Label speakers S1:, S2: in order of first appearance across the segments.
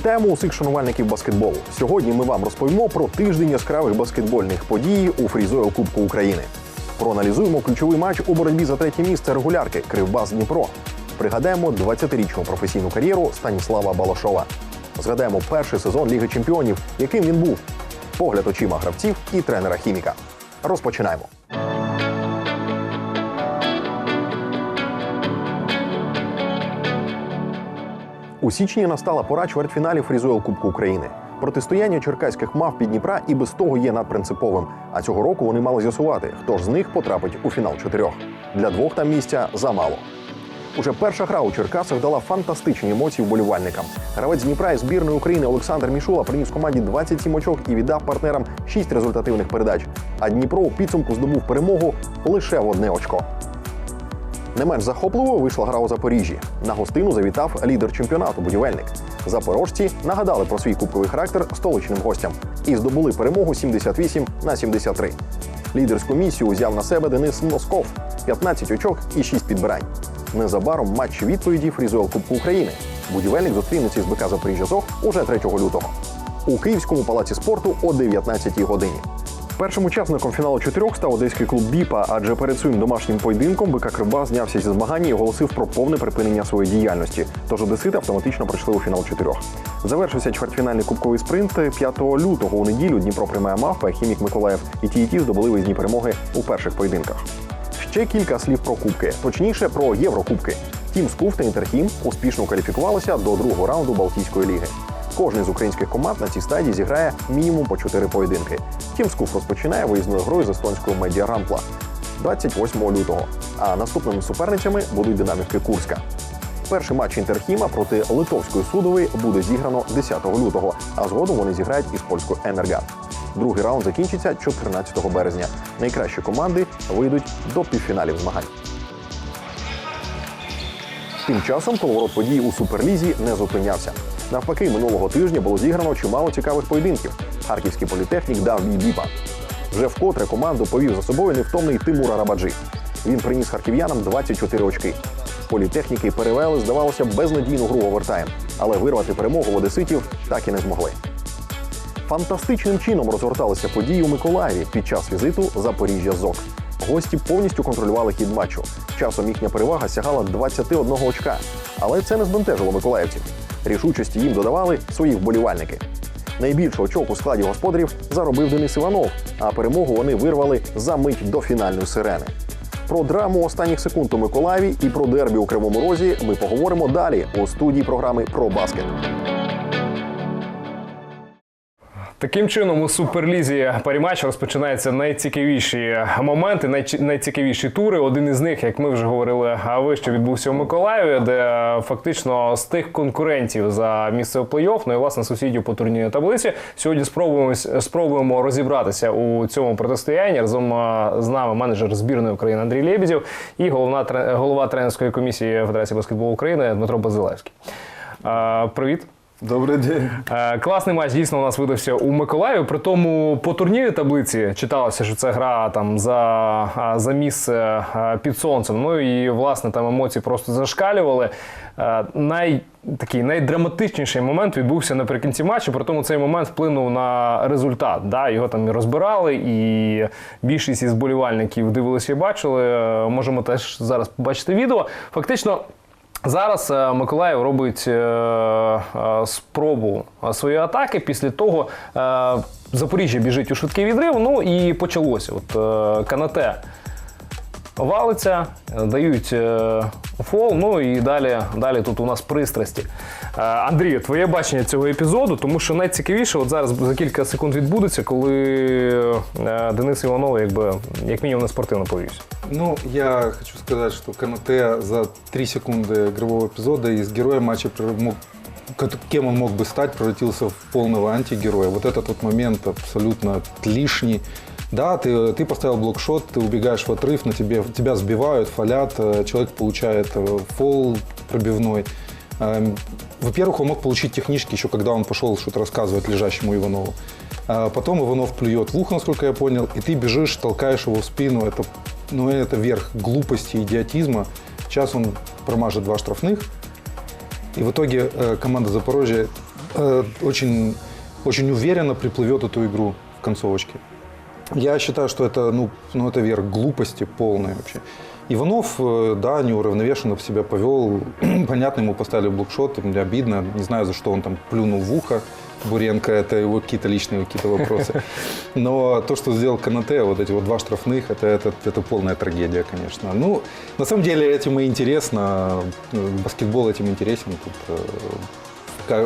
S1: Вітаємо усіх шанувальників баскетболу. Сьогодні ми вам розповімо про тиждень яскравих баскетбольних подій у Фрізою Кубку України. Проаналізуємо ключовий матч у боротьбі за третє місце регулярки Кривбас Дніпро. Пригадаємо 20-річну професійну кар'єру Станіслава Балашова. Згадаємо перший сезон Ліги Чемпіонів, яким він був. Погляд очима гравців і тренера хіміка. Розпочинаємо. У січні настала пора чвертьфіналів Фрізуел Кубку України. Протистояння черкаських мав під Дніпра і без того є надпринциповим. А цього року вони мали з'ясувати, хто ж з них потрапить у фінал чотирьох. Для двох там місця замало. Уже перша гра у Черкасах дала фантастичні емоції вболівальникам. Гравець Дніпра із збірної України Олександр Мішула приніс команді 27 очок і віддав партнерам 6 результативних передач. А Дніпро у підсумку здобув перемогу лише в одне очко. Не менш захопливо вийшла гра у Запоріжжі. На гостину завітав лідер чемпіонату будівельник. Запорожці нагадали про свій кубковий характер столичним гостям і здобули перемогу 78 на 73. Лідерську місію узяв на себе Денис Носков 15 очок і 6 підбирань. Незабаром матч відповіді Фрізуел Кубку України. Будівельник зустрінеться з БК Запоріжжя ЗОГ уже 3 лютого. У Київському палаці спорту о 19 годині. Першим учасником фіналу чотирьох став одеський клуб Біпа, адже перед своїм домашнім поєдинком БК Кривбас знявся зі змагання і оголосив про повне припинення своєї діяльності. Тож одесити автоматично пройшли у фінал чотирьох. Завершився чвертьфінальний кубковий спринт 5 лютого у неділю. Дніпро приймає мавпа, хімік Миколаїв і ті і здобули виїзні перемоги у перших поєдинках. Ще кілька слів про кубки, точніше про Єврокубки. Тім Скуф та Інтерхім успішно кваліфікувалися до другого раунду Балтійської ліги. Кожний з українських команд на цій стадії зіграє мінімум по 4 поєдинки. Тім Скуф розпочинає виїзною грою з естонського медіа Рампла 28 лютого. А наступними суперницями будуть динамівки Курська. Перший матч Інтерхіма проти Литовської судової буде зіграно 10 лютого, а згодом вони зіграють із польською Енергат. Другий раунд закінчиться 14 березня. Найкращі команди вийдуть до півфіналів змагань. Тим часом коловорот подій у суперлізі не зупинявся. Навпаки, минулого тижня було зіграно чимало цікавих поєдинків. Харківський політехнік дав бій біпа. Вже вкотре команду повів за собою невтомний Тимур Арабаджи. Він приніс харків'янам 24 очки. Політехніки перевели, здавалося, безнадійну гру овертайм, але вирвати перемогу в одеситів так і не змогли. Фантастичним чином розгорталися події у Миколаєві під час візиту Запоріжжя ЗОК. Гості повністю контролювали хід матчу. Часом їхня перевага сягала 21 очка. Але це не збентежило миколаївців. Рішучості їм додавали свої вболівальники. Найбільше очок у складі господарів заробив Денис Іванов, а перемогу вони вирвали за мить до фінальної сирени. Про драму останніх секунд у Миколаєві і про дербі у Кривому Розі ми поговоримо далі у студії програми про баскет.
S2: Таким чином, у суперлізі паріматч розпочинаються найцікавіші моменти, найцікавіші тури. Один із них, як ми вже говорили, а вище відбувся у Миколаєві, де фактично з тих конкурентів за місце у плей-офф, ну і власне сусідів по турнірній таблиці. Сьогодні спробуємо спробуємо розібратися у цьому протистоянні. Разом з нами менеджер збірної України Андрій Лєбідєв і головна голова тренерської комісії Федерації баскетболу України Дмитро Базилевський. Привіт.
S3: Добрий день.
S2: Е, Класний матч дійсно у нас видався у Миколаєві. При тому по турнірі таблиці читалося, що це гра там за, за місце під сонцем. Ну і власне там емоції просто зашкалювали. Е, Най, такий найдраматичніший момент відбувся наприкінці матчу. При тому цей момент вплинув на результат. Да? Його там і розбирали, і більшість із болівальників дивилися і бачили. Е, Можемо теж зараз побачити відео. Фактично. Зараз е, Миколаїв робить е, е, спробу своєї атаки. Після того Запоріжжя біжить у швидкий відрив. Ну і почалося. От Канате валиться, е, дають е, фол. Ну і далі, далі тут у нас пристрасті. Е, Андрію, твоє бачення цього епізоду, тому що найцікавіше, от зараз за кілька секунд відбудеться, коли е, Денис Іванов, якби як мінімум, не спортивно повівся.
S3: Ну, я хочу сказать, что Канате за 3 секунды игрового эпизода из героя матча прев- мог- кот- кем он мог бы стать, превратился в полного антигероя. Вот этот вот момент абсолютно лишний. Да, ты, ты поставил блокшот, ты убегаешь в отрыв, на тебе, тебя сбивают, фалят, э, человек получает э, фол пробивной. Эм, Во-первых, он мог получить технически еще, когда он пошел что-то рассказывать лежащему Иванову. А Потом Иванов плюет в ухо, насколько я понял, и ты бежишь, толкаешь его в спину. Это, ну, это верх глупости, идиотизма. Сейчас он промажет два штрафных. И в итоге э, команда Запорожья очень, очень уверенно приплывет эту игру в концовочке. Я считаю, что это, ну, ну, это верх глупости полной вообще. Иванов, э, да, неуравновешенно себя повел. Понятно, ему поставили блокшот, мне обидно. Не знаю, за что он там плюнул в ухо. Буренко, это его какие-то личные какие-то вопросы. Но то, что сделал Канате, вот эти вот два штрафных, это, это, это полная трагедия, конечно. Ну, на самом деле этим и интересно. Э, Баскетбол этим интересен. Тут э, ка-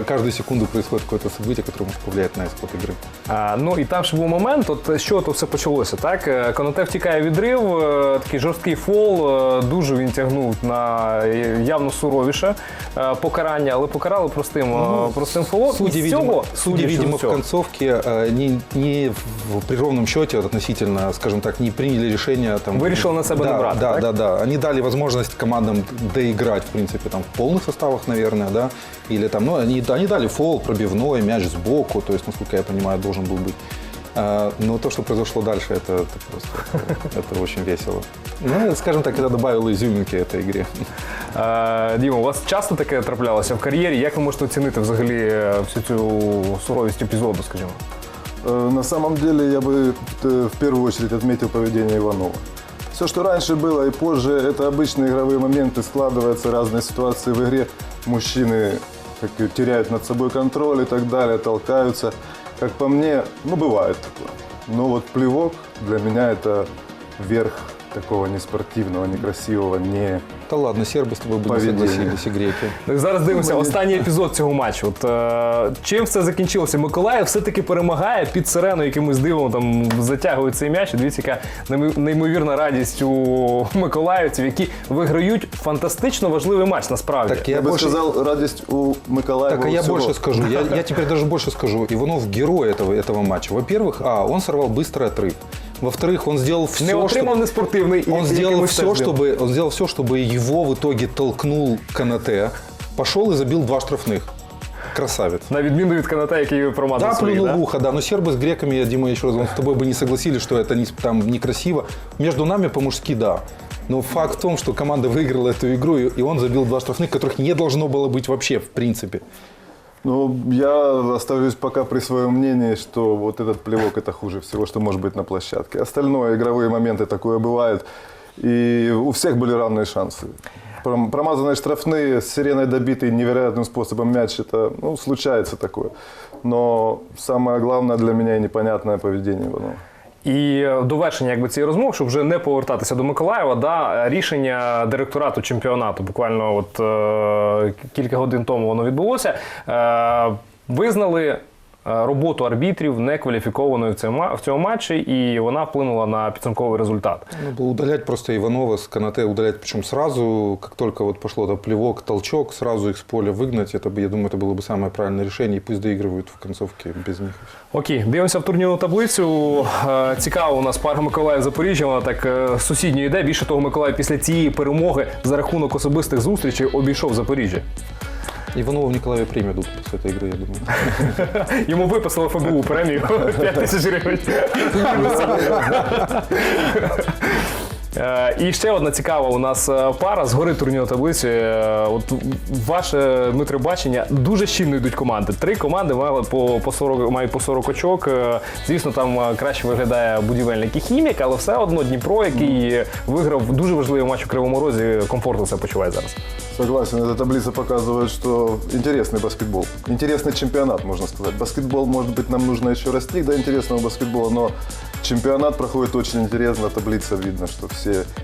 S3: каждую секунду происходит какое-то событие, которое может повлиять на исход игры.
S2: А, ну і там ще був момент, от з чого то все почалося. Так, Е, Конате втікає відрив, е, такий жорсткий фол. е, Дуже він тягнув на е, явно суровіше е, покарання, але покарали простим, е, простим фолом.
S3: Судьи,
S2: І з
S3: видимо,
S2: цього,
S3: судьи,
S2: судячи
S3: видимо
S2: з
S3: в
S2: цього,
S3: концовке э, не, не в, при ровном счете вот относительно, скажем так, не приняли решение. Там,
S2: Вы решили на себя
S3: да,
S2: набрать,
S3: Да,
S2: так?
S3: да, да. Они дали возможность командам доиграть, в принципе, там в полных составах, наверное, да. Или там, ну, они, они дали фол, пробивной, мяч сбоку, то есть, насколько я понимаю, должен был быть. А, Но то, что произошло дальше, это, это просто это, это очень весело. Ну, скажем так, это добавило изюминки этой игре.
S2: Е, Діма, у вас часто таке траплялося в кар'єрі? Як ви можете оцінити взагалі е, всю цю суровість епізоду, скажімо?
S4: Э, На самом деле я бы э, в первую очередь отметил поведение Иванова. Все, что раньше было и позже, это обычные игровые моменты, складываются разные ситуации в игре. Мужчины как теряют над собой контроль и так далее, толкаются. Как по мне, ну бывает такое. Но вот плевок для меня это верх такого неспортивного, некрасивого, не...
S3: Да ладно, сербы с тобой бы не
S4: Поведение.
S3: согласились, и греки.
S2: Так, зараз дивимося останній епізод цього матчу. От, е, чим все закінчилося? Миколаїв все-таки перемагає під сирену, якимось дивом там затягує цей м'яч. І Дивіться, яка неймо- неймовірна радість у миколаївців, які виграють фантастично важливий матч насправді.
S3: Так
S4: Я,
S3: я,
S4: бы
S3: больше...
S4: сказал, радость у Миколаева
S3: Так, а я
S4: всего.
S3: больше скажу. Я, я теперь даже больше скажу. Иванов герой этого, этого матча. Во-первых, а, он сорвал быстрый отрыв. Во-вторых, он сделал все,
S2: не отримав
S3: что...
S2: неспортивний.
S3: Он
S2: як-
S3: сделал,
S2: якимось
S3: все,
S2: теж дивом.
S3: чтобы, он сделал все, чтобы его в итоге толкнул Канате. Пошел и забил два штрафных. Красавец.
S2: На відміну від каната, який промазав
S3: Да,
S2: свої,
S3: плюнул
S2: да?
S3: в ухо, да. Но сербы с греками, я, Дима, еще раз, он с тобой бы не согласились, что это не, там некрасиво. Между нами по-мужски, да. Но факт в том, что команда выиграла эту игру, и и он забил два штрафных, которых не должно было быть вообще, в принципе.
S4: Ну, я оставлюсь пока при своем мнении, что вот этот плевок это хуже всего, что может быть на площадке. Остальное, игровые моменты, такое бывает. И у всех были равные шансы. Пром- Промазанные штрафные, с сиреной добитый невероятным способом мяч, это, ну, случается такое. Но самое главное для меня и непонятное поведение Иванова.
S2: І е, довершення якби цієї розмови, щоб вже не повертатися до Миколаєва, да, рішення директорату чемпіонату, буквально от е, кілька годин тому воно відбулося. Е, визнали роботу арбітрів некваліфікованою в цьому, ма- в цьому матчі, і вона вплинула на підсумковий результат.
S3: Надо было удалять просто Иванова с Канате, удалять причем сразу, как только вот пошло это плевок, толчок, сразу их с поля выгнать. Это, бы, я думаю, это было бы самое правильное решение. И пусть доигрывают в концовке без них. и всё.
S2: Окей, дивимося в турнірну таблицю. Е, Цікаво, у нас пара Миколаїв Запоріжжя. Вона так е, сусідньо йде. Більше того, Миколаїв після цієї перемоги за рахунок особистих зустрічей обійшов Запоріжжя.
S3: Иванову в Николаеве премию дадут после этой игры, я думаю.
S2: Ему виписали ФБУ премію 5 тисяч гривень. Е, І ще одна цікава у нас е, пара з гори турнірної таблиці. Е, От ваше Дмитре бачення дуже щільно йдуть команди. Три команди мали по, по 40, мають по 40 очок. Е, Звісно, там е, краще виглядає будівельник і хімік, але все одно Дніпро, який виграв дуже важливий матч у Кривому Розі, комфортно себе почуває зараз.
S4: Согласен, эта таблица показывает, что интересный баскетбол. Интересный чемпионат, можно сказать. Баскетбол, может быть, нам нужно еще расти до интересного баскетбола, но чемпионат проходит очень интересно. Таблица видно, что все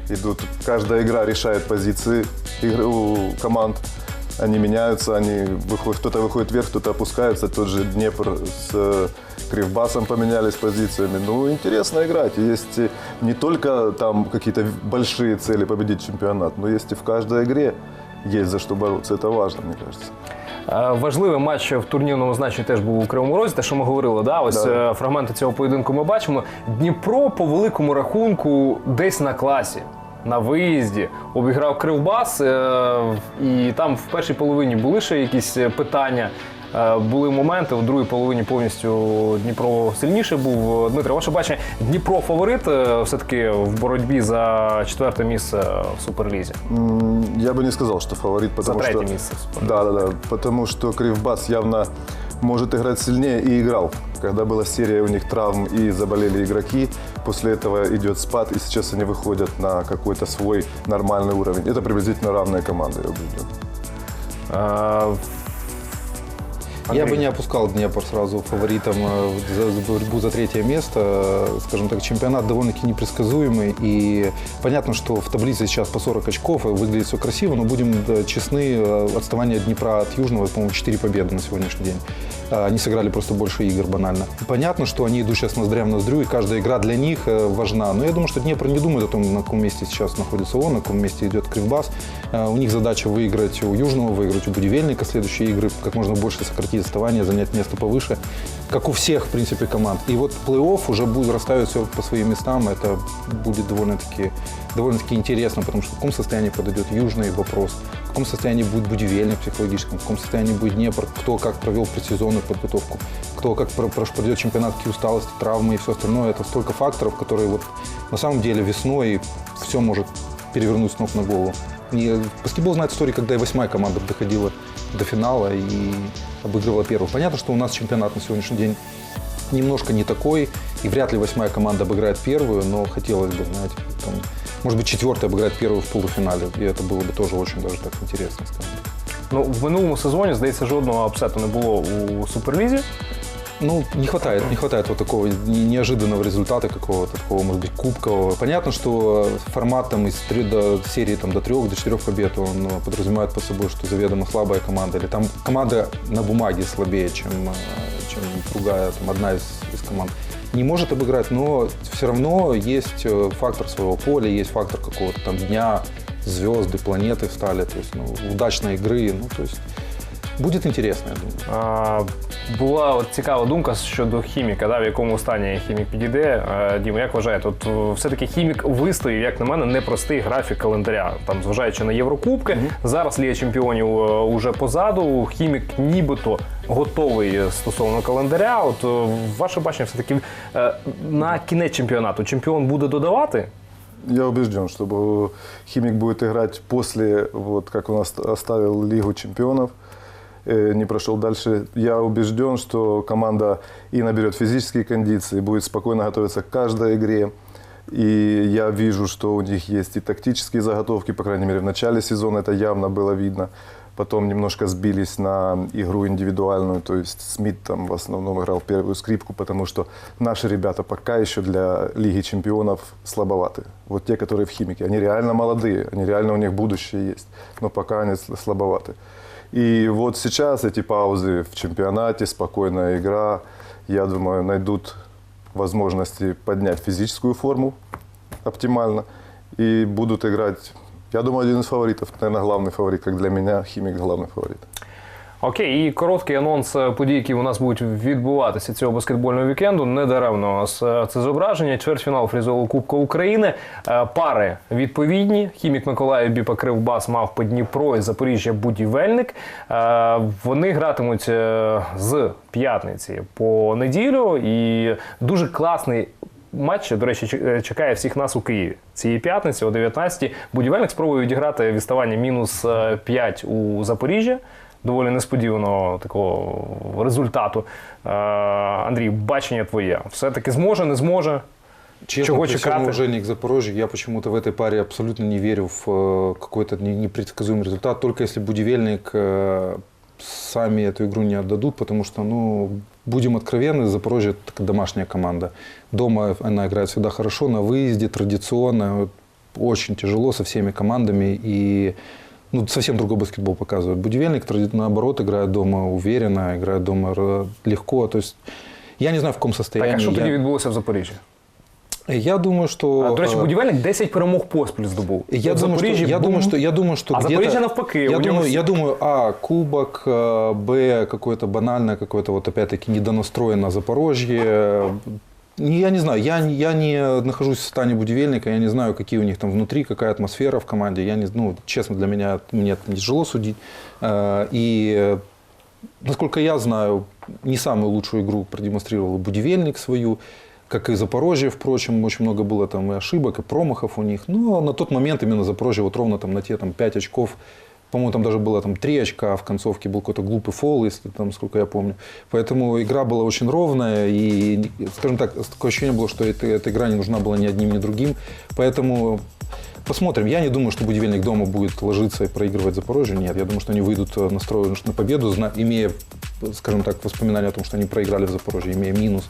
S4: идут. Каждая игра решает позиции игры у команд. Они меняются, они выходят, кто-то выходит вверх, кто-то опускается. Тот же Днепр с э, Кривбасом поменялись позициями. Ну, интересно играть. Есть и не только там какие-то большие цели победить чемпионат, но есть и в каждой игре есть за что бороться. Это важно, мне кажется.
S2: Е, Важливий матч в турнірному значенні теж був у Кривому Розі, те, що ми говорили. Да? Ось
S4: Да.
S2: е, фрагменти цього поєдинку ми бачимо. Дніпро по великому рахунку десь на класі. На виїзді обіграв Кривбас, е, і там в першій половині були ще якісь питання. Е, Були моменти, у другій половині повністю Дніпро сильніше був. Дмитро, ваше бачення, Дніпро фаворит е, все-таки в боротьбі за четверте місце в Суперлізі.
S4: М, Я бы не сказал, что фаворит, потому
S2: третье
S4: что...
S2: место в Суперлиге.
S4: Да, да, да. Потому что Кривбас явно может играть сильнее и играл. Когда была серия у них травм и заболели игроки, после этого идет спад, и сейчас они выходят на какой-то свой нормальный уровень. Это приблизительно равная команда, я убежден.
S2: Е,
S3: Я
S2: Андрей.
S3: бы не опускал Днепр сразу фаворитом э, за, за борьбу за третье место. Э, Скажем так, чемпионат довольно-таки непредсказуемый. И понятно, что в таблице сейчас по 40 очков, и выглядит все красиво, но будем да, честны, э, отставание Днепра от Южного, по-моему, 4 победы на сегодняшний день. Э, Они сыграли просто больше игр банально. Понятно, что они идут сейчас ноздря в ноздрю, и каждая игра для них э, важна. Но я думаю, что Днепр не думает о том, на каком месте сейчас находится он, на каком месте идет Кривбас. Э, У них задача выиграть у Южного, выиграть у Будивельника следующие игры, как можно больше сократить отставание, занять место повыше, как у всех, в принципе, команд. И вот плей-офф уже будет расставить все по своим местам. Это будет довольно-таки довольно-таки интересно, потому что в каком состоянии подойдет Южный вопрос, в каком состоянии будет Будивельник психологическом, в каком состоянии будет Днепр, кто как провел предсезонную подготовку, кто как про- про- пройдет чемпионат, какие усталости, травмы и все остальное. Это столько факторов, которые вот на самом деле весной все может перевернуть с ног на голову. И баскетбол знает истории, когда и восьмая команда доходила до финала и обыгрывала первую. Понятно, что у нас чемпионат на сегодняшний день немножко не такой, и вряд ли восьмая команда обыграет первую, но хотелось бы, знаете, там, может быть, четвертая обыграет первую в полуфинале, и это было бы тоже очень даже так интересно, скажем так.
S2: Ну, в минулому сезоні, здається, жодного апсету не було у Суперлізі.
S3: Ну, не хватает, не хватает вот такого не- неожиданного результата какого-то, такого, может быть, кубкового. Понятно, что формат там из трё- до серии там, до трех, до четырех побед, он э, подразумевает под собой, что заведомо слабая команда. Или там команда на бумаге слабее, чем, э, чем другая, там, одна из, из команд. Не может обыграть, но все равно есть э, фактор своего поля, есть фактор какого-то там дня, звезды, планеты встали, то есть ну, удачной игры. Ну, то есть будет интересно, я думаю.
S2: А, була от цікава думка щодо хіміка, да, в якому стані хімік підійде. А, Діма, як вважаєте, от е, все-таки хімік вистоїв, як на мене, непростий графік календаря. Там, зважаючи на Єврокубки, зараз Лія чемпіонів е, уже позаду. Хімік нібито готовий стосовно календаря. От е, ваше бачення, все-таки е, на кінець чемпіонату чемпіон буде додавати.
S4: Я убежден, что э, Химик будет играть после, вот как он ост- оставил Лигу чемпионов, не прошел дальше. Я убежден, что команда и наберет физические кондиции, будет спокойно готовиться к каждой игре. И я вижу, что у них есть и тактические заготовки, по крайней мере, в начале сезона это явно было видно. Потом немножко сбились на игру индивидуальную, то есть Смит там в основном играл первую скрипку, потому что наши ребята пока еще для Лиги чемпионов слабоваты. Вот те, которые в химике, они реально молодые, они реально у них будущее есть, но пока они сл- слабоваты. И вот сейчас эти паузы в чемпионате, спокойная игра, я думаю, найдут возможности поднять физическую форму оптимально. И будут играть, я думаю, один из фаворитов, наверное, главный фаворит, как для меня, Химик главный фаворит.
S2: Окей, і короткий анонс е, подій, які у нас будуть відбуватися цього баскетбольного вікенду. Недаремно з- е, це зображення. Чвертьфінал фрізового Кубка України. Е, Пари відповідні. Хімік Миколаїв Біпа Кривбас мав по Дніпро і Запоріжжя Будівельник. Вони гратимуть з п'ятниці по неділю. І дуже класний матч, до речі, чек- чекає всіх нас у Києві. Цієї п'ятниці о 19-й. Будівельник спробує відіграти відставання мінус е, 5 у Запоріжжя Доволі несподіваного такого результату. Е, Андрій, бачення твоє. Все-таки зможе, не зможе.
S3: Честно,
S2: Чего
S3: при всем
S2: чекати?
S3: уважении к Запорожью, я почему-то в этой паре абсолютно не верю в э, какой-то не- непредсказуемый результат, только если Будивельник э, сами эту игру не отдадут, потому что, ну, будем откровенны, Запорожье – это домашняя команда. Дома она играет всегда хорошо, на выезде традиционно вот, очень тяжело со всеми командами и ну, совсем другой баскетбол показывает. Будивельник, тради- наоборот, играет дома уверенно, играет дома р- легко. То есть я не знаю, в каком
S2: Так,
S3: состоянии.
S2: а що
S3: я...
S2: тоді відбулося в Запоріжжі?
S3: Я думаю, что...
S2: А, До речі,
S3: э,
S2: будівельник 10 перемог поспіль здобув.
S3: я
S2: В
S3: думаю, что,
S2: Запоріжжі
S3: я,
S2: бум.
S3: думаю, что, я думаю, что
S2: А
S3: где-то-
S2: Запоріжжя навпаки,
S3: Я
S2: у нього
S3: думаю,
S2: всі-
S3: я думаю, а, кубок, э, б, какое-то банальное, какое-то вот опять-таки недонастроено Запорожье. Не- Я не знаю, я, я не нахожусь в стане будивельника, я не знаю, какие у них там внутри, какая атмосфера в команде. Я не, ну, честно, для меня мне тяжело судить. Э, И э, насколько я знаю, не самую лучшую игру продемонстрировал Будивельник свою, как и Запорожье, впрочем, очень много было там и ошибок, и промахов у них. Но на тот момент именно Запорожье вот ровно там на те там 5 очков По-моему, там даже было там три очка, в концовке был какой-то глупый фол, если там, сколько я помню. Поэтому игра была очень ровная, и, скажем так, такое ощущение было, что эта, эта игра не нужна была ни одним, ни другим. Поэтому посмотрим. Я не думаю, что Будивельник дома будет ложиться и проигрывать Запорожье. Нет, я думаю, что они выйдут э, настроены на победу, имея, скажем так, воспоминания о том, что они проиграли в Запорожье, имея минус.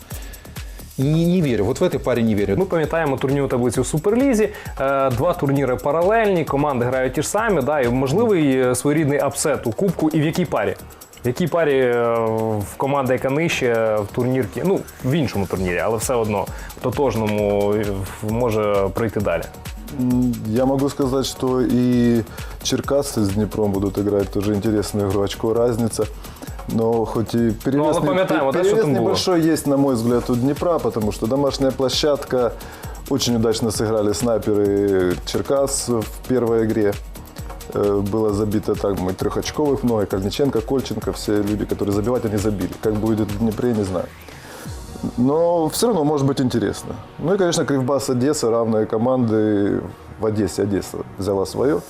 S3: Не, не верю. Вот в этой паре не верю.
S2: Ми пам'ятаємо турнірну таблицю в Суперлізі. Е, Два турніри паралельні, команди грають ті ж самі, да, і можливий е, своєрідний апсет у Кубку. І в якій парі? В якій парі е, в команда, яка нижче в турнірці, ну в іншому турнірі, але все одно в тотожному може пройти далі.
S4: Я могу сказать, что и Черкассы с Днепром будут играть тоже интересную игру, очко разница. Но хоть и перевес,
S2: Ну,
S4: не-
S2: да,
S4: перевес
S2: було?
S4: небольшой есть, на мой взгляд, у Днепра, потому что домашняя площадка, очень удачно сыграли снайперы Черкас в первой игре. Э, Было забито так, мы трехочковых много, Кальниченко, Кольченко, все люди, которые забивать, они забили. Как будет в Днепре, не знаю. Но все равно может быть интересно. Ну и, конечно, Кривбас Одесса, равные команды в Одессе. Одесса взяла свое.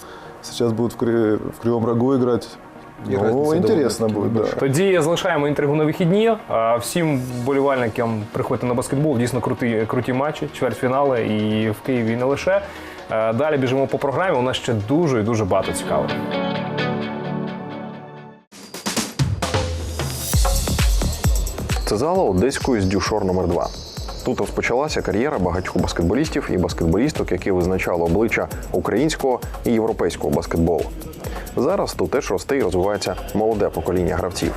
S4: Сейчас будут в, Кри- в Кривом Рогу играть.
S3: Разница
S4: Ну, интересно
S3: довольно-таки
S4: да.
S2: Тоді залишаємо інтригу на вихідні. А Всім болівальникам приходьте на баскетбол. Дійсно круті, круті матчі, чвертьфінали і в Києві і не лише. Далі біжимо по програмі. У нас ще дуже і дуже багато цікавого.
S1: Це зала Одеської з Дюшор номер 2 Тут розпочалася кар'єра багатьох баскетболістів і баскетболісток, які визначали обличчя українського і європейського баскетболу. Зараз тут теж росте і розвивається молоде покоління гравців.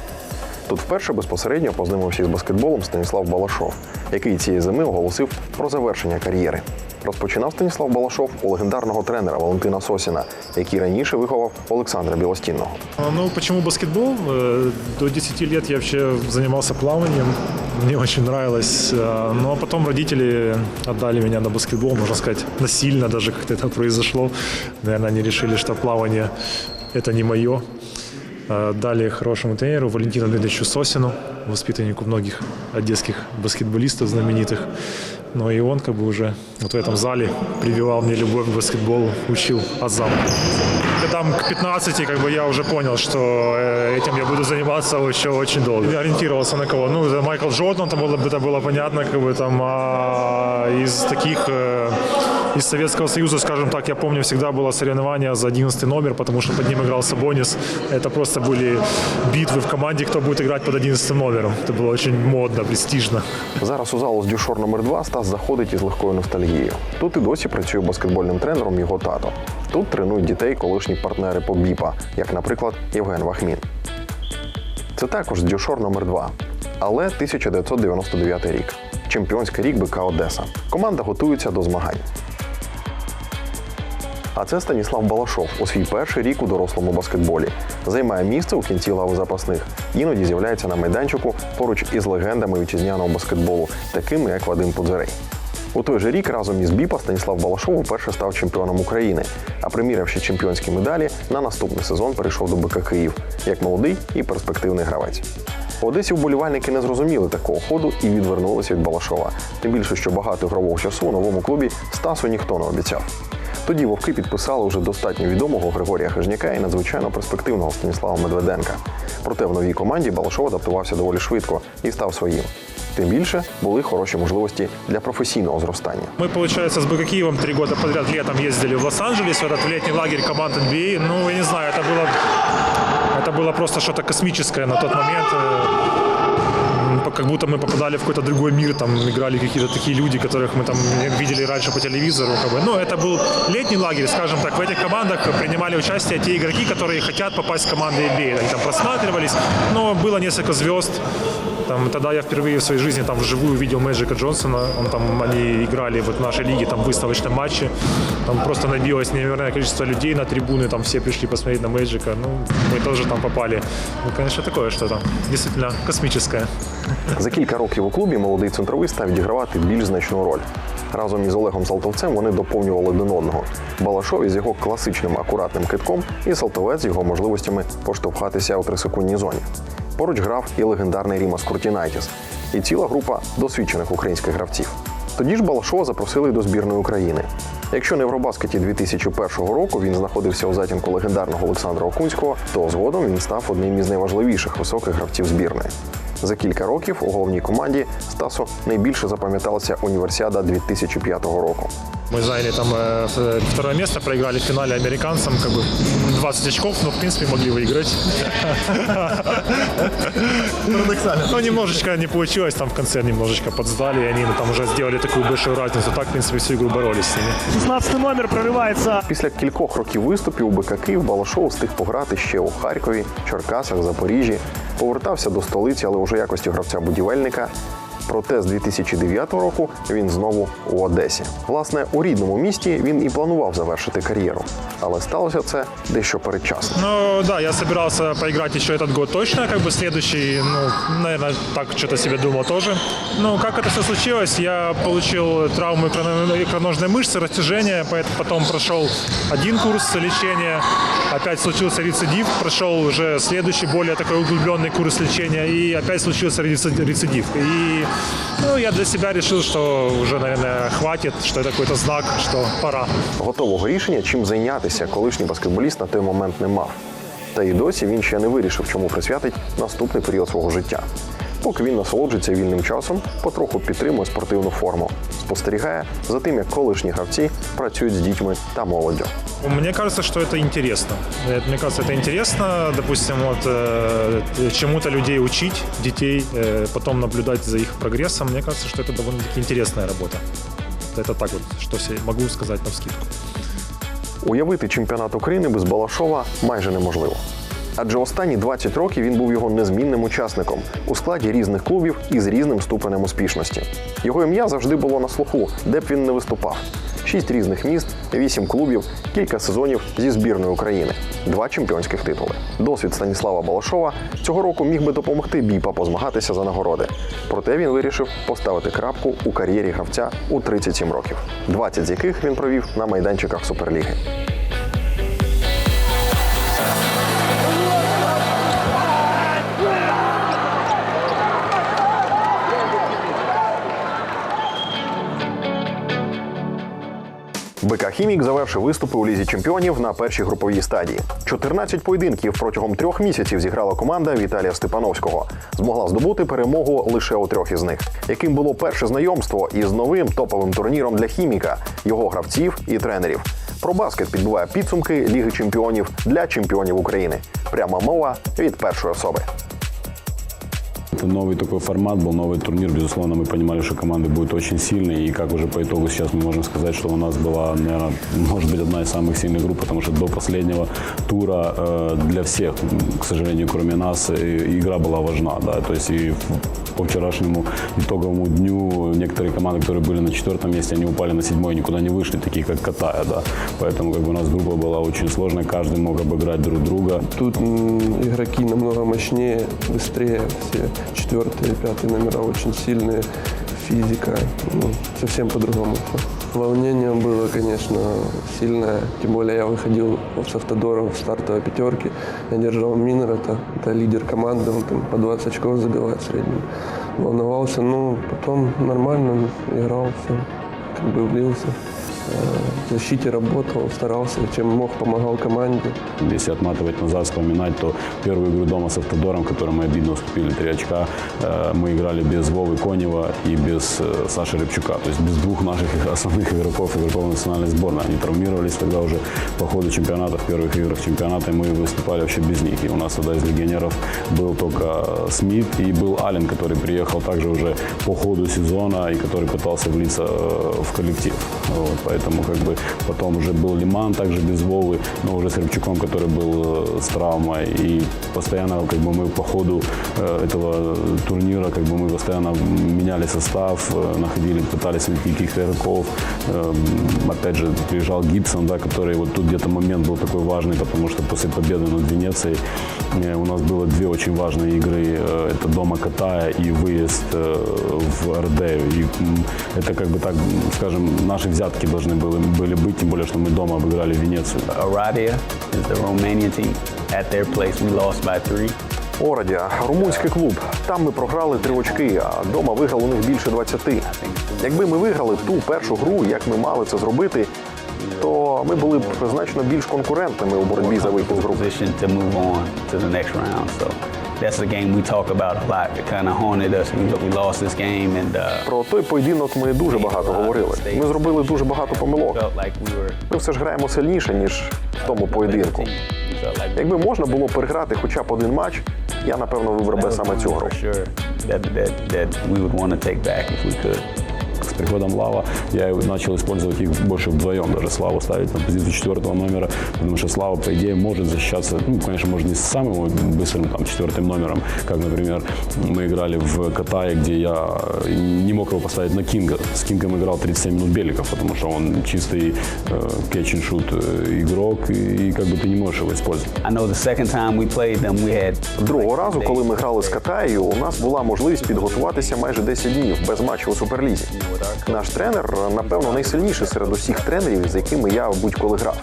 S1: Тут вперше безпосередньо познайомився з баскетболом Станіслав Балашов, який цієї зими оголосив про завершення кар'єри. Розпочинав Станіслав Балашов у легендарного тренера Валентина Сосіна, який раніше виховав Олександра Білостінного.
S5: Ну, почему баскетбол? Э, До 10 лет я вообще занимался плаванием. Мне очень нравилось. Ну, а потом родители отдали меня на баскетбол, можно сказать, насильно даже как-то это произошло. Наверное, они решили, что плавание – это не мое. А, Дали хорошему тренеру Валентину Дмитриевичу Сосину, воспитаннику многих одесских баскетболистов знаменитых. Но и он как бы уже вот в этом зале прививал мне любовь к баскетболу, учил азам. Годам к 15 как бы я уже понял, что э, этим я буду заниматься еще очень долго. Я ориентировался на кого? Ну, это Майкл Джордан, там было, это было понятно, как бы там а из таких э, из Советского Союза, скажем так, я помню, всегда было соревнование за 11 номер, потому что под ним играл Сабонис. Это просто были битвы в команде, кто будет играть под 11 номером. Это было очень модно, престижно.
S1: Зараз у залу з Дюшор номер 2 Стас заходить із легкою ностальгією. Тут і досі працює баскетбольним тренером його тато. Тут тренують дітей колишні партнери по БІПа, як, наприклад, Євген Вахмін. Це також з Дюшор номер 2 але 1999 рік. Чемпіонський рік БК Одеса. Команда готується до змагань. А це Станіслав Балашов у свій перший рік у дорослому баскетболі. Займає місце у кінці лави запасних. Іноді з'являється на майданчику поруч із легендами вітчизняного баскетболу, такими як Вадим Пудзерей. У той же рік разом із БІПа Станіслав Балашов уперше став чемпіоном України, а примірявши чемпіонські медалі, на наступний сезон перейшов до БК Київ як молодий і перспективний гравець. Одесі вболівальники не зрозуміли такого ходу і відвернулися від Балашова. Тим більше, що багато ігрового часу у новому клубі Стасу ніхто не обіцяв. Тоді вовки підписали вже достатньо відомого Григорія Хижняка і надзвичайно перспективного Станіслава Медведенка. Проте в новій команді Балашов адаптувався доволі швидко і став своїм. Тим більше були хороші можливості для професійного зростання.
S5: Мы, получается, с БК Киевом три года подряд летом ездили в Лос-Анджелес, в этот летний лагерь команд NBA. Ну, я не знаю, это было, это было просто что-то космическое на тот момент. Как будто мы попадали в какой-то другой мир, там играли какие-то такие люди, которых мы там видели раньше по телевизору. Как бы. Ну, это был летний лагерь, скажем так. В этих командах принимали участие те игроки, которые хотят попасть в команды NBA. Они там просматривались, но было несколько звезд. Там, тогда я впервые в своей жизни там вживую увидел Мэджика Джонсона. Он там, они играли вот в нашей лиге там в выставочном матче. Там просто набилось невероятное количество людей на трибуны. Там все пришли посмотреть на Мэджика. Ну, мы тоже там попали. Ну, конечно, такое что-то действительно космическое.
S1: За кілька років у клубі молодий центровий став відігравати більш значну роль. Разом із Олегом Салтовцем вони доповнювали один одного. Балашов із його класичним акуратним китком і Салтовець з його можливостями поштовхатися у трисекундній зоні. Поруч грав і легендарний Рімас Куртінайтіс, і ціла група досвідчених українських гравців. Тоді ж Балашова запросили до збірної України. Якщо не в Робаскеті 2001 року він знаходився у затінку легендарного Олександра Окунського, то згодом він став одним із найважливіших високих гравців збірної. За кілька років у головній команді Стасу найбільше запам'яталася універсіада 2005 року.
S5: Мы заняли там э, в- второе место, проиграли в финале американцам, как бы 20 очков, но в принципе могли выиграть. Парадоксально. Ну, немножечко не получилось, там в конце немножечко подсдали, и они ну, там уже сделали такую большую разницу. Так, в принципе, всю игру боролись с ними.
S6: 16 номер проривається.
S1: Після кількох років виступів у БК Київ Балашов встиг пограти ще у Харкові, Черкасах, Запоріжжі. Повертався до столиці, але вже в якості гравця-будівельника. Проте з 2009 року він знову у Одесі. Власне, у рідному місті він і планував завершити кар'єру, але сталося це дещо передчасно.
S5: Ну да, я собирался поиграть еще этот год точно, как бы следующий, ну, наверное, так что-то себе думал тоже. Ну, как это все случилось, я получил травму икроно- икроножной мышцы, растяжение, поэт- потом прошел один курс лечения, опять случился рецидив, прошел уже следующий, более такой углубленный курс лечения, и опять случился рециди- рецидив. И ну, я для себя решил, что уже, наверное, хватит, что это какой-то знак, что пора.
S1: Готового рішення, чим зайнятися, колишній баскетболіст на той момент не мав. Та й досі він ще не вирішив, чому присвятить наступний період свого життя Поки він насолоджується вільним часом, потроху підтримує спортивну форму, спостерігає за тим, як колишні гравці працюють з дітьми та молоддю.
S5: Мне кажется, что это интересно. Э, Мне кажется, это интересно, допустим, вот э, чему-то людей учить, детей, э, потом наблюдать за их прогрессом. Мне кажется, что это довольно-таки интересная работа. Это так вот, что себе могу сказать на вскидку.
S1: Уявити чемпіонат України без Балашова майже неможливо. Адже останні 20 років він був його незмінним учасником у складі різних клубів і з різним ступенем успішності. Його ім'я завжди було на слуху, де б він не виступав. Шість різних міст, вісім клубів, кілька сезонів зі збірної України, два чемпіонських титули. Досвід Станіслава Балашова цього року міг би допомогти бійпа позмагатися за нагороди. Проте він вирішив поставити крапку у кар'єрі гравця у 37 років, 20 з яких він провів на майданчиках Суперліги. БК Хімік завершив виступи у лізі чемпіонів на першій груповій стадії. 14 поєдинків протягом трьох місяців зіграла команда Віталія Степановського. Змогла здобути перемогу лише у трьох із них. Яким було перше знайомство із новим топовим турніром для хіміка, його гравців і тренерів. Про баскет підбиває підсумки Ліги чемпіонів для чемпіонів України. Пряма мова від першої особи.
S7: Это новый такой формат был, новый турнир. Безусловно, мы понимали, что команды будут очень сильные. И как уже по итогу сейчас мы можем сказать, что у нас была, наверное, может быть, одна из самых сильных групп, потому что до последнего тура э, для всех, к сожалению, кроме нас, э, игра была важна. Да? То есть и по вчерашнему итоговому дню некоторые команды, которые были на четвертом месте, они упали на седьмой, никуда не вышли, такие как Катая. Да? Поэтому как бы, у нас группа была очень сложная, каждый мог обыграть друг друга.
S8: Тут игроки намного мощнее, быстрее. Все четвертые, пятые номера очень сильные. Физика, ну, совсем по-другому. всё. Волнение было, конечно, сильное. Тем более я выходил с автодором в стартовой пятерке. Я держал Минер, это, это лидер команды, он там по 20 очков забивает в среднем. Волновался, но потом нормально играл, все, как бы влился. Э, В защите работал, старался, чем мог, помогал команде.
S7: Если отматывать назад, вспоминать, то первую игру дома с Автодором, в которой мы обидно уступили три очка, э, мы играли без Вовы Конева и без э, Саши Рябчука. То есть без двух наших основных игроков, игроков национальной сборной. Они травмировались тогда уже по ходу чемпионата, в первых играх чемпионата, и мы выступали вообще без них. И у нас тогда из легионеров был только Смит и был Ален, который приехал также уже по ходу сезона и который пытался влиться э, в коллектив. Вот, поэтому как бы потом уже был Лиман также без Вовы, но уже с Рябчуком, который был э, с травмой. И постоянно как бы мы по ходу э, этого турнира как бы мы постоянно меняли состав, э, находили, пытались найти каких-то игроков. Эм, Опять же, приезжал Гибсон, да, который вот тут где-то момент был такой важный, потому что после победы над Венецией у нас было две очень важные игры. Это дома Катая и выезд в Ордею. И это как бы так, скажем, наши взятки должны были, были быть, тем более, что мы дома обыграли Венецию.
S9: Oradea is the Romanian team. At their place, we lost by three.
S1: Орадія, румунський клуб. Там ми програли три очки, а вдома виграли у них більше 20. Якби ми виграли ту першу гру, як ми мали це зробити, то ми були б значно більш конкурентними у боротьбі за вихід з групи.
S9: that's the game we talk about a lot. It kind of haunted us. We, we lost this game and uh,
S1: Про той поєдинок ми дуже багато говорили. Ми зробили дуже багато помилок.
S9: felt like we were
S1: Ми все ж граємо сильніше ніж в тому поєдинку.
S9: We felt like
S1: Якби можна було переграти хоча б один матч, я напевно вибрав би саме цю гру.
S9: for sure that, that, that we would want to take back if we could.
S7: С приходом Лава я и начал использовать их больше вдвоем, даже Славу ставить на позицию четвертого номера, потому что Слава, по идее, может защищаться, ну, конечно, может не с самым быстрым там, четвертым номером, как, например, мы играли в Катае, где я не мог его поставить на Кинга. С Кингом играл 37 минут Беликов, потому что он чистый э, catch-and-shoot э, игрок, и, и как бы ты не можешь его использовать.
S9: I know the second time we played them, we had
S1: Другого разу, коли ми грали з Катаєю, у нас була можливість підготуватися майже 10 днів без матчу у суперлізі. Наш тренер, напевно, найсильніший серед усіх тренерів, з якими я будь-коли грав.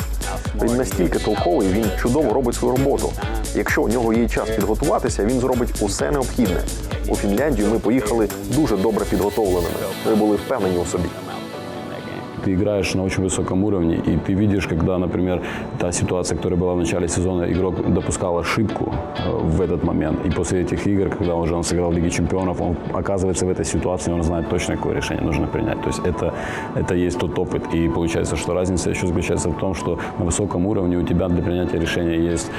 S1: Він настільки толковий, він чудово робить свою роботу. Якщо у нього є час підготуватися, він зробить усе необхідне. У Фінляндію ми поїхали дуже добре підготовленими. Ми були впевнені у собі.
S7: Ты играешь на очень высоком уровне, и ты видишь, когда, например, та ситуация, которая была в начале сезона, игрок допускал ошибку э, в этот момент, и после этих игр, когда уже он сыграл в Лиге Чемпионов, он оказывается в этой ситуации, он знает точно, какое решение нужно принять. То есть это, это есть тот опыт. И получается, что разница еще заключается в том, что на высоком уровне у тебя для принятия решения есть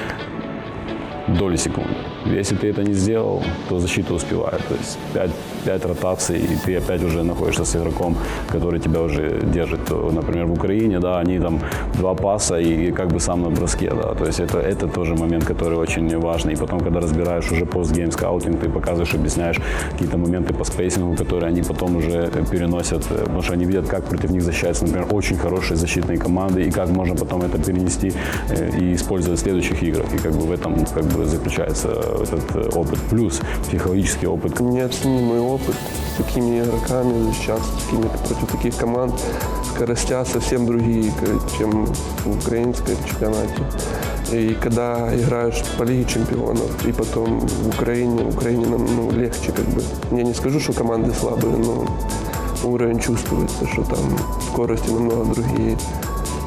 S7: доли секунды. Если ты это не сделал, то защита успевает. То есть 5, 5 ротаций, и ты опять уже находишься с игроком, который тебя уже держит. Например, в Украине, да, они там два паса и как бы сам на броске, да. То есть это, это тоже момент, который очень важный. И потом, когда разбираешь уже постгейм скаутинг, ты показываешь, объясняешь какие-то моменты по спейсингу, которые они потом уже переносят, потому что они видят, как против них защищаются, например, очень хорошие защитные команды, и как можно потом это перенести э, и использовать в следующих играх. И как бы в этом как бы заключается этот э, опыт. Плюс психологический опыт,
S8: Неоценимый опыт с такими игроками защищаться, с такими, против таких команд. Скоростя совсем другие, к- чем в украинской чемпионате. И когда играешь по Лиге чемпионов, и потом в Украине, в Украине нам ну, легче как бы. Я не скажу, что команды слабые, но уровень чувствуется, что там скорости намного другие.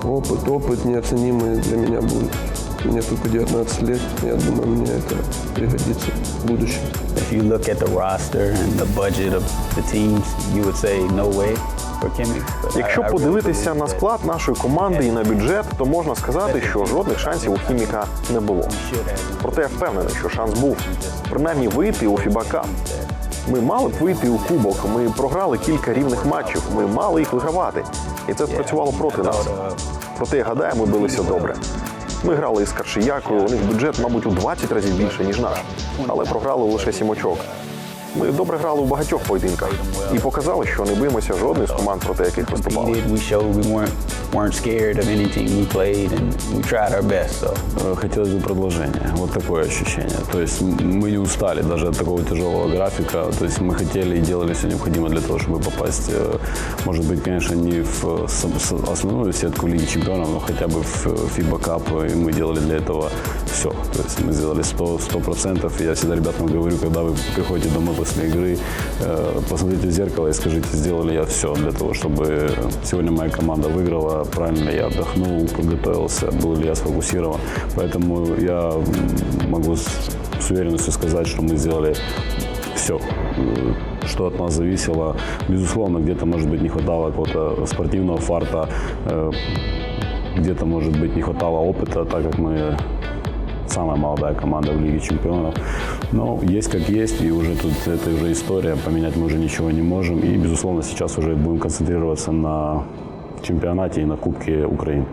S8: Опыт, опыт неоценимый для меня будет. Мне только 19 лет, я думаю, мне это пригодится в будущем.
S9: If you look at the roster and the budget of the teams, you would say no way
S1: Якщо подивитися на склад нашої команди і на бюджет, то можна сказати, що жодних шансів у хіміка не було. Проте я впевнений, що шанс був принаймні вийти у Фіба Кап. Ми мали б вийти у кубок. Ми програли кілька рівних матчів. Ми мали їх вигравати, і це спрацювало проти нас. Проте я гадаю, ми билися добре. Ми грали із Каршиякою, у них бюджет, мабуть, у 20 разів більше, ніж наш, але програли лише сім очок. Ми добре грали у багатьох поєдинках і показали, що не боїмося жодної з команд, проти яких виступали.
S9: competed. We showed we weren't weren't scared of any team we played, and we tried our best. So
S7: Э, Хотелось бы продолжения. Вот такое ощущение. То есть м- мы не устали даже от такого тяжелого графика. То есть мы хотели и делали все необходимое для того, чтобы попасть, э, может быть, конечно, не в э, сам- с- основную сетку Лиги Чемпионов, но хотя бы в э, FIBA Cup. И мы делали для этого все. То есть мы сделали 100%. 100%. И я всегда ребятам говорю, когда вы приходите домой после игры, э, посмотрите в зеркало и скажите, сделали я все для того, чтобы сегодня моя команда выиграла, правильно я отдохнул, подготовился, был ли я сфокусирован. Поэтому я могу с, уверенностью сказать, что мы сделали все, что от нас зависело. Безусловно, где-то, может быть, не хватало какого-то спортивного фарта, э, где-то, может быть, не хватало опыта, так как мы самая молодая команда в Лиге Чемпионов. Но есть как есть, и уже тут это уже история, поменять мы уже ничего не можем. И, безусловно, сейчас уже будем концентрироваться на чемпионате и на Кубке Украины.